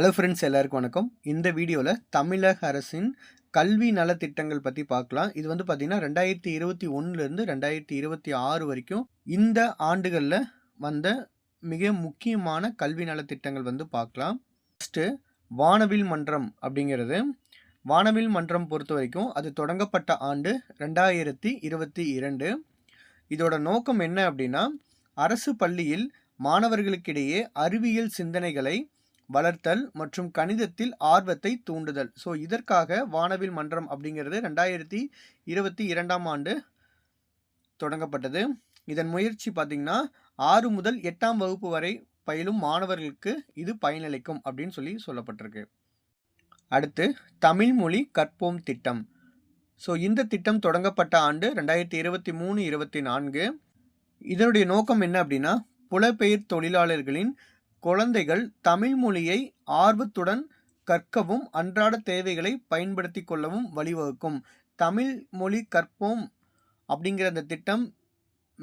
Hello friends எல்லாருக்கும் வணக்கம். இந்த வீடியோவில் தமிழக அரசின் கல்வி நலத்திட்டங்கள் பற்றி பார்க்கலாம். இது வந்து பார்த்திங்கன்னா ரெண்டாயிரத்தி இருபத்தி ஒன்றுலேருந்து ரெண்டாயிரத்தி இருபத்தி ஆறு வரைக்கும் இந்த ஆண்டுகளில் வந்த மிக முக்கியமான கல்வி நலத்திட்டங்கள் வந்து பார்க்கலாம். ஃபஸ்ட்டு வானவில் மன்றம் அப்படிங்கிறது. வானவில் மன்றம் பொறுத்த வரைக்கும் அது தொடங்கப்பட்ட ஆண்டு ரெண்டாயிரத்தி இருபத்தி இரண்டு. இதோட நோக்கம் என்ன அப்படின்னா அரசு பள்ளியில் மாணவர்களுக்கிடையே அறிவியல் சிந்தனைகளை வளர்த்தல் மற்றும் கணிதத்தில் ஆர்வத்தை தூண்டுதல். ஸோ இதற்காக வானவில் மன்றம் அப்படிங்கிறது ரெண்டாயிரத்தி இருபத்தி இரண்டாம் ஆண்டு தொடங்கப்பட்டது. இதன் முயற்சி பார்த்திங்கன்னா ஆறு முதல் எட்டாம் வகுப்பு வரை பயிலும் மாணவர்களுக்கு இது பயனளிக்கும் அப்படின்னு சொல்லி சொல்லப்பட்டிருக்கு. அடுத்து தமிழ் மொழி கற்போம் திட்டம். ஸோ இந்த திட்டம் தொடங்கப்பட்ட ஆண்டு ரெண்டாயிரத்தி இருபத்தி மூணு இருபத்தி நான்கு. இதனுடைய நோக்கம் என்ன அப்படின்னா புலப்பெயர் தொழிலாளர்களின் குழந்தைகள் தமிழ் மொழியை ஆர்வத்துடன் கற்கவும் அன்றாட தேவைகளை பயன்படுத்தி கொள்ளவும் வழிவகுக்கும். தமிழ் மொழி கற்போம் அப்படிங்கிற அந்த திட்டம்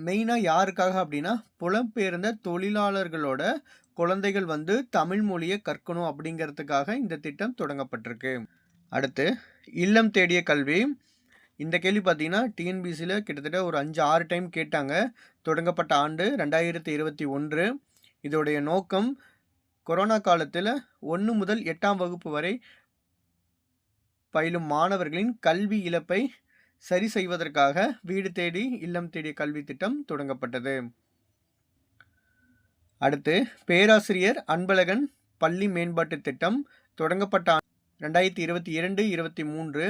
மெயினாக யாருக்காக அப்படின்னா புலம்பெயர்ந்த தொழிலாளர்களோட குழந்தைகள் வந்து தமிழ் மொழியை கற்கணும் அப்படிங்கிறதுக்காக இந்த திட்டம் தொடங்கப்பட்டிருக்கு. அடுத்து இல்லம் தேடிய கல்வி. இந்த கேள்வி பார்த்தீங்கன்னா டிஎன்பிசியில் கிட்டத்தட்ட ஒரு அஞ்சு ஆறு டைம் கேட்டாங்க. தொடங்கப்பட்ட ஆண்டு ரெண்டாயிரத்தி இருபத்தி ஒன்று. இதோடைய நோக்கம் கொரோனா காலத்தில் ஒன்று முதல் எட்டாம் வகுப்பு வரை பயிலும் மாணவர்களின் கல்வி இழப்பை சரி செய்வதற்காக வீடு தேடி இல்லம் தேடிய கல்வி திட்டம் தொடங்கப்பட்டது. அடுத்து பேராசிரியர் அன்பழகன் பள்ளி மேம்பாட்டு திட்டம் தொடங்கப்பட்ட ரெண்டாயிரத்தி இருபத்தி இரண்டு இருபத்தி மூன்று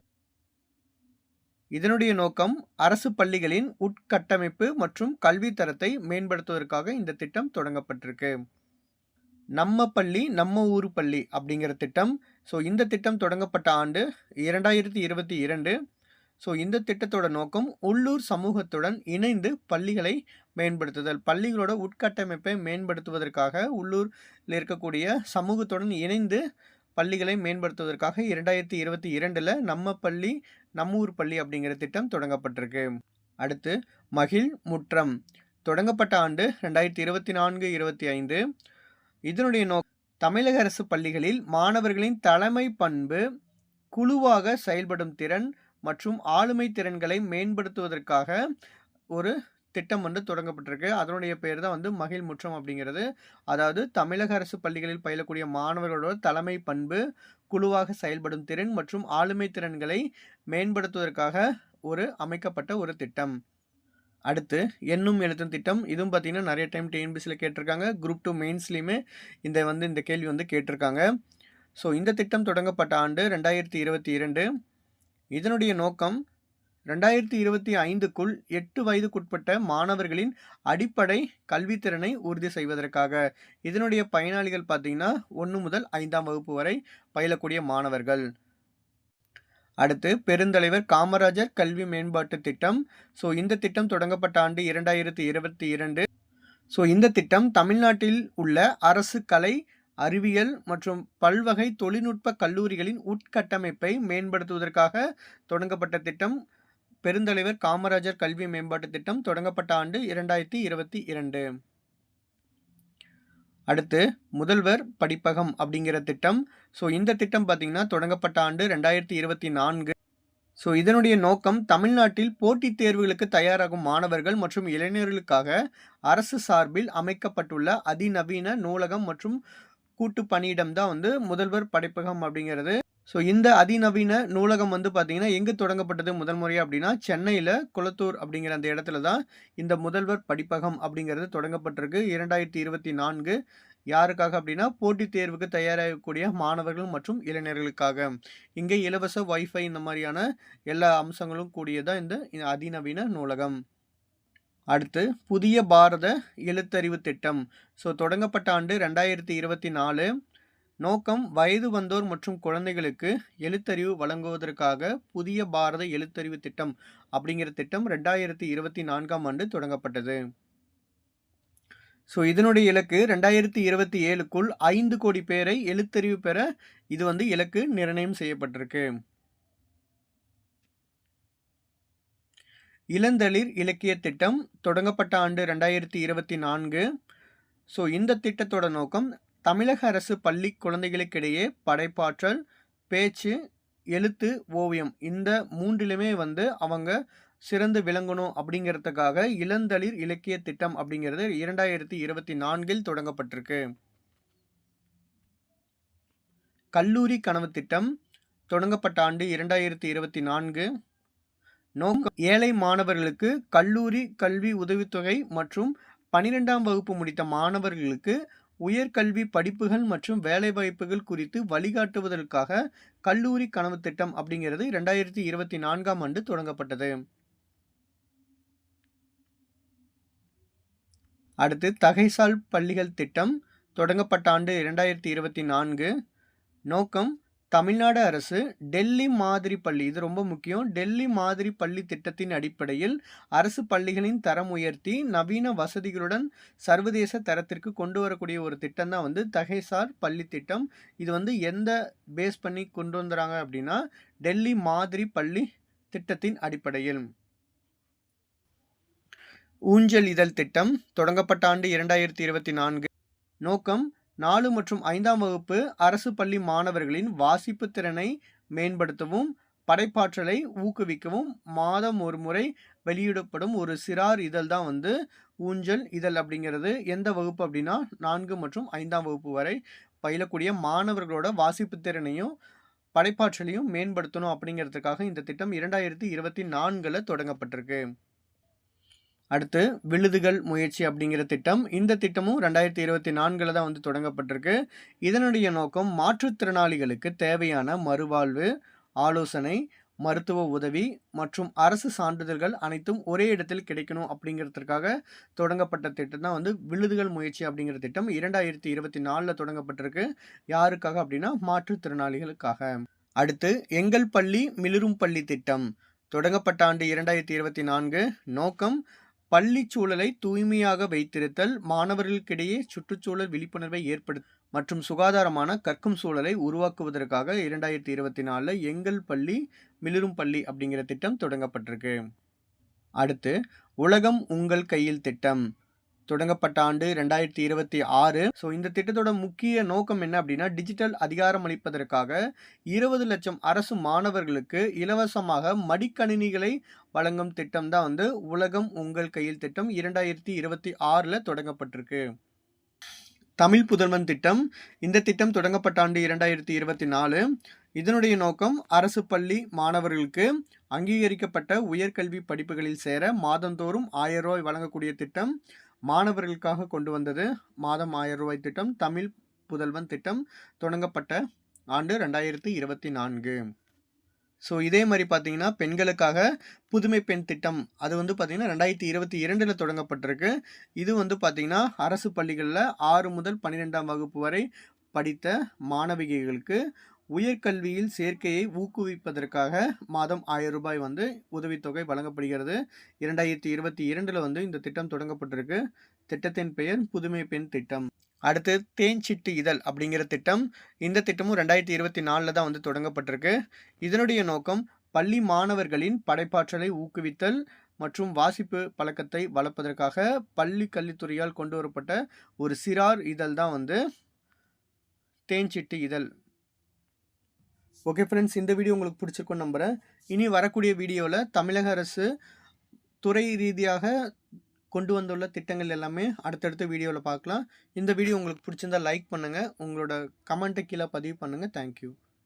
இதனுடைய நோக்கம் அரசு பள்ளிகளின் உட்கட்டமைப்பு மற்றும் கல்வி தரத்தை மேம்படுத்துவதற்காக இந்த திட்டம் தொடங்கப்பட்டிருக்கு. நம்ம பள்ளி நம்ம ஊர் பள்ளி அப்படிங்கிற திட்டம். ஸோ இந்த திட்டம் தொடங்கப்பட்ட ஆண்டு இரண்டாயிரத்தி இருபத்தி இரண்டு. ஸோ இந்த திட்டத்தோட நோக்கம் உள்ளூர் சமூகத்துடன் இணைந்து பள்ளிகளை மேம்படுத்துதல். பள்ளிகளோட உட்கட்டமைப்பை மேம்படுத்துவதற்காக உள்ளூரில் இருக்கக்கூடிய சமூகத்துடன் இணைந்து பள்ளிகளை மேம்படுத்துவதற்காக இரண்டாயிரத்தி இருபத்தி இரண்டில் நம்ம பள்ளி நம்ம ஊர் பள்ளி அப்படிங்கிற திட்டம் தொடங்கப்பட்டிருக்கு. அடுத்து மகிழ் முற்றம் தொடங்கப்பட்ட ஆண்டு ரெண்டாயிரத்தி இருபத்தி நான்கு இருபத்தி ஐந்து. இதனுடைய நோ தமிழக அரசு பள்ளிகளில் மாணவர்களின் தலைமை பண்பு குழுவாக செயல்படும் திறன் மற்றும் ஆளுமை திறன்களை மேம்படுத்துவதற்காக ஒரு திட்டம் வந்து தொடங்கப்பட்டிருக்கு. அதனுடைய பேர் தான் வந்து மகிழ் முற்றம் அப்படிங்கிறது. அதாவது தமிழக அரசு பள்ளிகளில் பயிலக்கூடிய மாணவர்களோட தலைமை பண்பு குழுவாக செயல்படும் திறன் மற்றும் ஆளுமை திறன்களை மேம்படுத்துவதற்காக ஒரு அமைக்கப்பட்ட ஒரு திட்டம். அடுத்து எண்ணும் எழுத்தும் திட்டம். இதுவும் பார்த்தீங்கன்னா நிறைய டைம் டிஎன்பிசியில் கேட்டிருக்காங்க. குரூப் டூ மெயின்ஸ்லேயுமே இந்த வந்து இந்த கேள்வி வந்து கேட்டிருக்காங்க. ஸோ இந்த திட்டம் தொடங்கப்பட்ட ஆண்டு ரெண்டாயிரத்தி இருபத்தி இரண்டு. இதனுடைய நோக்கம் ரெண்டாயிரத்தி இருபத்தி ஐந்துக்குள் எட்டு வயதுக்குட்பட்ட மாணவர்களின் அடிப்படை கல்வித்திறனை உறுதி செய்வதற்காக இதனுடைய பயனாளிகள் பார்த்தீங்கன்னா ஒன்று முதல் ஐந்தாம் வகுப்பு வரை பயிலக்கூடிய மாணவர்கள். அடுத்து பெருந்தலைவர் காமராஜர் கல்வி மேம்பாட்டு திட்டம். ஸோ இந்த திட்டம் தொடங்கப்பட்ட ஆண்டு இரண்டாயிரத்தி இருபத்தி இரண்டு. ஸோ இந்த திட்டம் தமிழ்நாட்டில் உள்ள அரசு கலை அறிவியல் மற்றும் பல்வகை தொழில்நுட்ப கல்லூரிகளின் உட்கட்டமைப்பை மேம்படுத்துவதற்காக தொடங்கப்பட்ட திட்டம். பெருந்தலைவர் காமராஜர் கல்வி மேம்பாட்டு திட்டம் தொடங்கப்பட்ட ஆண்டு இரண்டாயிரத்தி இருபத்தி இரண்டு. அடுத்து முதல்வர் படிப்பகம் அப்படிங்கிற திட்டம். ஸோ இந்த திட்டம் பார்த்திங்கன்னா தொடங்கப்பட்ட ஆண்டு ரெண்டாயிரத்தி இருபத்தி நான்கு. ஸோ இதனுடைய நோக்கம் தமிழ்நாட்டில் போட்டித் தேர்வுகளுக்கு தயாராகும் மாணவர்கள் மற்றும் இளைஞர்களுக்காக அரசு சார்பில் அமைக்கப்பட்டுள்ள அதிநவீன நூலகம் மற்றும் கூட்டு பணியிடம் தான் வந்து முதல்வர் படைப்பகம் அப்படிங்கிறது. ஸோ இந்த அதிநவீன நூலகம் வந்து பார்த்தீங்கன்னா எங்கே தொடங்கப்பட்டது முதல் முறையாக அப்படின்னா சென்னையில் குளத்தூர் அப்படிங்கிற அந்த இடத்துல தான் இந்த முதல்வர் படிப்பகம் அப்படிங்கிறது தொடங்கப்பட்டிருக்கு. இரண்டாயிரத்தி இருபத்தி நான்கு யாருக்காக அப்படின்னா போட்டித் தேர்வுக்கு தயாராகக்கூடிய மாணவர்கள் மற்றும் இளைஞர்களுக்காக. இங்கே இலவச வைஃபை இந்த மாதிரியான எல்லா அம்சங்களும் கூடியதான் இந்த அதிநவீன நூலகம். அடுத்து புதிய பாரத எழுத்தறிவு திட்டம். ஸோ தொடங்கப்பட்ட ஆண்டு ரெண்டாயிரத்தி இருபத்தி நாலு நோக்கம் வயது வந்தோர் மற்றும் குழந்தைகளுக்கு எழுத்தறிவு வழங்குவதற்காக புதிய பாரத எழுத்தறிவு திட்டம் அப்படிங்கிற திட்டம் ரெண்டாயிரத்தி இருபத்தி நான்காம் ஆண்டு தொடங்கப்பட்டது. ஸோ இதனுடைய இலக்கு ரெண்டாயிரத்தி இருபத்தி ஏழுக்குள் ஐந்து கோடி பேரை எழுத்தறிவு பெற இது வந்து இலக்கு நிர்ணயம் செய்யப்பட்டிருக்கு. இளந்தளிர் இலக்கிய திட்டம் தொடங்கப்பட்ட ஆண்டு ரெண்டாயிரத்தி இருபத்தி நான்கு. ஸோ இந்த திட்டத்தோட நோக்கம் தமிழக அரசு பள்ளி குழந்தைகளுக்கிடையே படைப்பாற்றல், பேச்சு, எழுத்து, ஓவியம் இந்த மூன்றிலுமே வந்து அவங்க சிறந்து விளங்கணும் அப்படிங்கிறதுக்காக இளந்தளிர் இலக்கிய திட்டம் அப்படிங்கிறது 2024ல் தொடங்கப்பட்டிருக்கு. கல்லூரி கனவு திட்டம் தொடங்கப்பட்ட ஆண்டு 2024. நோக்கம் ஏழை மாணவர்களுக்கு கல்லூரி கல்வி உதவித்தொகை மற்றும் 12ஆம் வகுப்பு முடித்த மாணவர்களுக்கு உயர்கல்வி படிப்புகள் மற்றும் வேலைவாய்ப்புகள் குறித்து வழிகாட்டுவதற்காக கல்லூரி கனவு திட்டம் அப்படிங்கிறது 2024ஆம் ஆண்டு தொடங்கப்பட்டது. அடுத்து தகைசால் பள்ளிகள் திட்டம் தொடங்கப்பட்ட ஆண்டு 2024. நோக்கம் தமிழ்நாடு அரசு டெல்லி மாதிரி பள்ளி இது ரொம்ப முக்கியம். டெல்லி மாதிரி பள்ளி திட்டத்தின் அடிப்படையில் அரசு பள்ளிகளின் தரம் உயர்த்தி நவீன வசதிகளுடன் சர்வதேச தரத்திற்கு கொண்டு வரக்கூடிய ஒரு திட்டம் தான் வந்து தகைசார் பள்ளி திட்டம். இது வந்து எந்த பேஸ் பண்ணி கொண்டு வந்துறாங்க அப்படின்னா, டெல்லி மாதிரி பள்ளி திட்டத்தின் அடிப்படையில். ஊஞ்சல் இதழ் திட்டம் தொடங்கப்பட்ட ஆண்டு 2024. நோக்கம் நாலு மற்றும் ஐந்தாம் வகுப்பு அரசு பள்ளி மாணவர்களின் வாசிப்பு திறனை மேம்படுத்தவும், படைப்பாற்றலை ஊக்குவிக்கவும் மாதம் ஒரு முறை வெளியிடப்படும் ஒரு சிறார் இதழ் தான் வந்து ஊஞ்சல் இதழ் அப்படிங்கிறது. எந்த வகுப்பு அப்படின்னா நான்கு மற்றும் ஐந்தாம் வகுப்பு வரை பயிலக்கூடிய மாணவர்களோட வாசிப்பு திறனையும், படைப்பாற்றலையும் மேம்படுத்தணும் அப்படிங்கிறதுக்காக இந்த திட்டம் 2024ல தொடங்கப்பட்டிருக்கு. அடுத்து விழுதுகள் முயற்சி அப்படிங்கிற திட்டம். இந்த திட்டமும் 2024ல தான் வந்து தொடங்கப்பட்டிருக்கு. இதனுடைய நோக்கம் மாற்றுத்திறனாளிகளுக்கு தேவையான மறுவாழ்வு, ஆலோசனை, மருத்துவ உதவி மற்றும் அரசு சான்றிதழ்கள் அனைத்தும் ஒரே இடத்தில் கிடைக்கணும் அப்படிங்கிறதுக்காக தொடங்கப்பட்ட திட்டம் தான் வந்து விழுதுகள் முயற்சி அப்படிங்கிற திட்டம் 2024ல தொடங்கப்பட்டிருக்கு. யாருக்காக அப்படின்னா மாற்றுத்திறனாளிகளுக்காக. அடுத்து எங்கள் பள்ளி மிளிரும் பள்ளி திட்டம் தொடங்கப்பட்ட ஆண்டு 2024. நோக்கம் பள்ளி சூழலை தூய்மையாக வைத்திருத்தல், மாணவர்களுக்கிடையே சுற்றுச்சூழல் விழிப்புணர்வை ஏற்படுத் மற்றும் சுகாதாரமான கற்கும் சூழலை உருவாக்குவதற்காக 2024ல எங்கள் பள்ளி மிளிரும் பள்ளி அப்படிங்கிற திட்டம் தொடங்கப்பட்டிருக்கு. அடுத்து உலகம் உங்கள் கையில் திட்டம் தொடங்கப்பட்ட ஆண்டு 2026. ஸோ இந்த திட்டத்தோட முக்கிய நோக்கம் என்ன அப்படின்னா, டிஜிட்டல் அதிகாரம் அளிப்பதற்காக இருபது லட்சம் அரசு மாணவர்களுக்கு இலவசமாக மடிக்கணினிகளை வழங்கும் திட்டம் தான் வந்து உலகம் உங்கள் கையில் திட்டம் 2026ல தொடங்கப்பட்டிருக்கு. தமிழ் புதல்வன் திட்டம் இந்த திட்டம் தொடங்கப்பட்ட ஆண்டு 2024. இதனுடைய நோக்கம் அரசு பள்ளி மாணவர்களுக்கு அங்கீகரிக்கப்பட்ட உயர்கல்வி படிப்புகளில் சேர மாதந்தோறும் ஆயிரம் ரூபாய் வழங்கக்கூடிய திட்டம். மாணவர்களுக்காக கொண்டு வந்தது. மாதம் ஆயிரம் ரூபாய் திட்டம். தமிழ் புதல்வன் திட்டம் தொடங்கப்பட்ட ஆண்டு 2024. ஸோ இதே மாதிரி பார்த்தீங்கன்னா, பெண்களுக்காக புதுமை பெண் திட்டம் அது வந்து பார்த்தீங்கன்னா 2022ல தொடங்கப்பட்டிருக்கு. இது வந்து பார்த்திங்கன்னா அரசு பள்ளிகளில் ஆறு முதல் 12ஆம் வகுப்பு வரை படித்த மாணவிகைகளுக்கு உயர்கல்வியில் சேர்க்கையை ஊக்குவிப்பதற்காக மாதம் ஆயிரம் ரூபாய் வந்து உதவித்தொகை வழங்கப்படுகிறது. 2022ல வந்து இந்த திட்டம் தொடங்கப்பட்டிருக்கு. திட்டத்தின் பெயர் புதுமை பெண் திட்டம். அடுத்து தேன்சிட்டு இதழ் அப்படிங்கிற திட்டம். இந்த திட்டமும் 2024ல தான் வந்து தொடங்கப்பட்டிருக்கு. இதனுடைய நோக்கம் பள்ளி மாணவர்களின் படைப்பாற்றலை ஊக்குவித்தல் மற்றும் வாசிப்பு பழக்கத்தை வளர்ப்பதற்காக பள்ளி கல்வித்துறையால் கொண்டு வரப்பட்ட ஒரு சிறார் இதழ் தான் வந்து தேன்சிட்டு இதழ். ஓகே ஃப்ரெண்ட்ஸ் இந்த வீடியோ உங்களுக்கு பிடிச்சிருக்கோன்னு நம்புகிறேன் இனி வரக்கூடிய வீடியோவில் தமிழக அரசு துறை ரீதியாக கொண்டு வந்துள்ள திட்டங்கள் எல்லாமே அடுத்தடுத்த வீடியோவில் பார்க்கலாம். இந்த வீடியோ உங்களுக்கு பிடிச்சிருந்தா லைக் பண்ணுங்கள் உங்களோட கமெண்ட்டை கீழே பதிவு பண்ணுங்கள் தேங்க் யூ.